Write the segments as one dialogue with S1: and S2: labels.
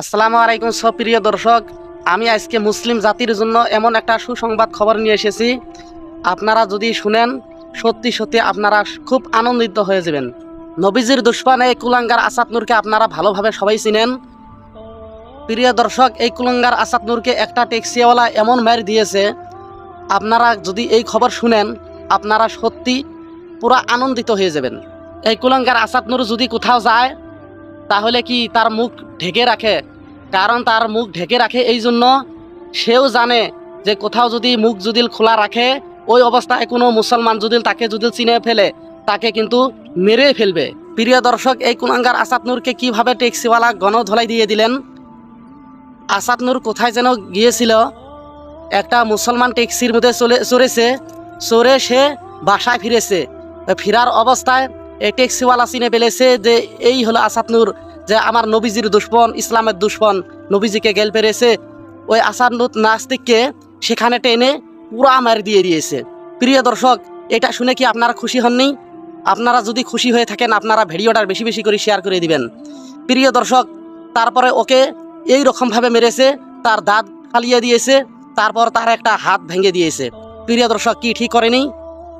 S1: আসসালামু আলাইকুম সব প্রিয় দর্শক, আমি আজকে মুসলিম জাতির জন্য এমন একটা সুসংবাদ খবর নিয়ে এসেছি। আপনারা যদি শুনেন, সত্যি সত্যি আপনারা খুব আনন্দিত হয়ে যাবেন। নবীজির দুশ্মন এই কুলাঙ্গার আসাদ নূরকে আপনারা ভালোভাবে সবাই চিনেন। প্রিয় দর্শক, এই কুলাঙ্গার আসাদ নূরকে একটা ট্যাক্সিওয়ালা এমন মার দিয়েছে। আপনারা যদি এই খবর শুনেন, আপনারা সত্যি পুরো আনন্দিত হয়ে যাবেন। এই কুলাঙ্গার আসাদ নূর যদি কোথাও যায় তাহলে কি তার মুখ ঢেকে রাখে? কারণ তার মুখ ঢেকে রাখে এই জন্য সেও জানে যে কোথাও যদি মুখ যদি খোলা রাখে, ওই অবস্থায় কোনো মুসলমান যদি তাকে যদি চিনে ফেলে, তাকে কিন্তু মেরে ফেলবে। প্রিয় দর্শক, এই কুলাঙ্গার আসাদ নূরকে কীভাবে ট্যাক্সিওয়ালা গণধলাই দিয়ে দিলেন? আসাদ নূর কোথায় যেন গিয়েছিল? একটা মুসলমান ট্যাক্সির মধ্যে চলে চড়েছে, চড়ে সে বাসায় ফিরেছে। ফেরার অবস্থায় ট্যাক্সিওয়ালা চিনে ফেলেছে যে এই হলো আসাদ নূর, যে আমার নবীজির দুশ্মন, ইসলামের দুশ্মন, নবীজিকে গেল পেরেছে ওই আসাদ নূর নাস্তিককে সেখানে টেনে পুরা মার দিয়ে দিয়েছে। প্রিয় দর্শক, এটা শুনে কি আপনারা খুশি হননি? আপনারা যদি খুশি হয়ে থাকেন, আপনারা ভিডিওটা বেশি বেশি করে শেয়ার করে দিবেন। প্রিয় দর্শক, তারপরে ওকে এই রকমভাবে মেরেছে, তার দাঁত ফালিয়ে দিয়েছে, তারপর তার একটা হাত ভেঙে দিয়েছে। প্রিয় দর্শক, কি ঠিক করেনি?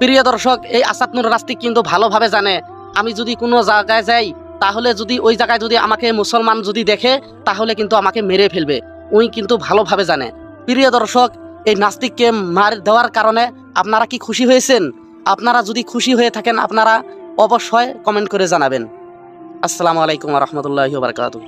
S1: প্রিয় দর্শক, এই আসাদনুর রাস্তিক কিন্তু ভালোভাবে জানে। আমি যদি কোনো জায়গায় যাই, তাহলে যদি ওই জায়গায় যদি আমাকে মুসলমান যদি দেখে, তাহলে কিন্তু আমাকে মেরে ফেলবে। উনি কিন্তু ভালোভাবে জানে। প্রিয় দর্শক, এই নাস্তিককে মার দেওয়ার কারণে আপনারা কি খুশি হয়েছেন? আপনারা যদি খুশি হয়ে থাকেন, আপনারা অবশ্যই কমেন্ট করে জানাবেন। আসসালামু আলাইকুম রহমতুল্লাহ বারকাতু